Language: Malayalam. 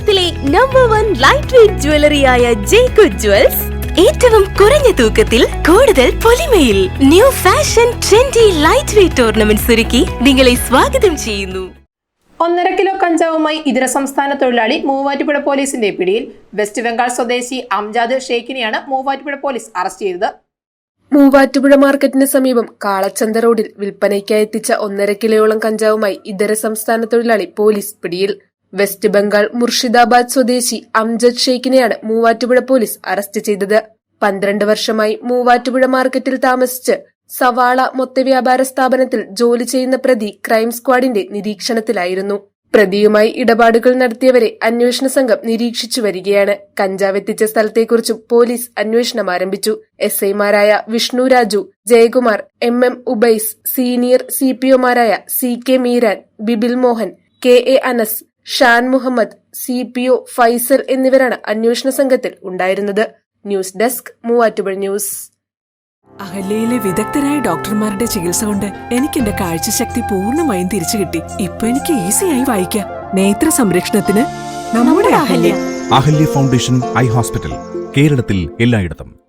കേരളത്തിലെ നമ്പർ വൺ ലൈറ്റ് വെയിറ്റ് ജ്വല്ലറിയായ ജേക്കു ജ്വൽസ് ഏറ്റവും കുറഞ്ഞ തൂക്കത്തിൽ കൂടുതൽ പൊലിമയിൽ new fashion trendy light weight ornaments ഒരുക്കി നിങ്ങളെ സ്വാഗതം ചെയ്യുന്നു. ഒന്നര കിലോ കഞ്ചാവുമായി ഇതര സംസ്ഥാന തൊഴിലാളി മൂവാറ്റുപുഴ പോലീസിന്റെ പിടിയിൽ വെസ്റ്റ് ബംഗാൾ സ്വദേശി അംജാദ് ഷെയ്ഖിനെയാണ് മൂവാറ്റുപുഴ പോലീസ് അറസ്റ്റ് ചെയ്തത്. മൂവാറ്റുപുഴ മാർക്കറ്റിന് സമീപം കാളച്ചന്ത റോഡിൽ വിൽപ്പനയ്ക്കായി എത്തിച്ച ഒന്നര കിലോയോളം കഞ്ചാവുമായി ഇതര സംസ്ഥാന തൊഴിലാളി പോലീസ് പിടിയിൽ വെസ്റ്റ് ബംഗാൾ മുർഷിദാബാദ് സ്വദേശി അംജദ് ഷെയ്ഖിനെയാണ് മൂവാറ്റുപുഴ പോലീസ് അറസ്റ്റ് ചെയ്തത്. പന്ത്രണ്ട് വർഷമായി മൂവാറ്റുപുഴ മാർക്കറ്റിൽ താമസിച്ച് സവാള മൊത്തവ്യാപാര സ്ഥാപനത്തിൽ ജോലി ചെയ്യുന്ന പ്രതി ക്രൈം സ്ക്വാഡിന്റെ നിരീക്ഷണത്തിലായിരുന്നു. പ്രതിയുമായി ഇടപാടുകൾ നടത്തിയവരെ അന്വേഷണ സംഘം നിരീക്ഷിച്ചു വരികയാണ്. കഞ്ചാവ് എത്തിച്ച സ്ഥലത്തെക്കുറിച്ചും പോലീസ് അന്വേഷണം ആരംഭിച്ചു. എസ് ഐമാരായ Vishnu Raju Jayakumar M M Ubais senior C P ഒമാരായ C K Meeran Bibil Mohan K A Anas Shan Muhammad C P O Faisal എന്നിവരാണ് അന്വേഷണ സംഘത്തിൽ ഉണ്ടായിരുന്നത്. News desk Muvattupuzha news. അഹല്യയിലെ വിദഗ്ധരായ ഡോക്ടർമാരുടെ ചികിത്സ കൊണ്ട് എനിക്ക് എന്റെ കാഴ്ചശക്തി പൂർണമായും തിരിച്ചു കിട്ടി. ഇപ്പൊ എനിക്ക് ഈസിയായി വായിക്കാം. നേത്ര സംരക്ഷണത്തിന് നമ്മുടെ Ahalia. Ahalia foundation eye hospital കേരളത്തിൽ എല്ലായിടത്തും.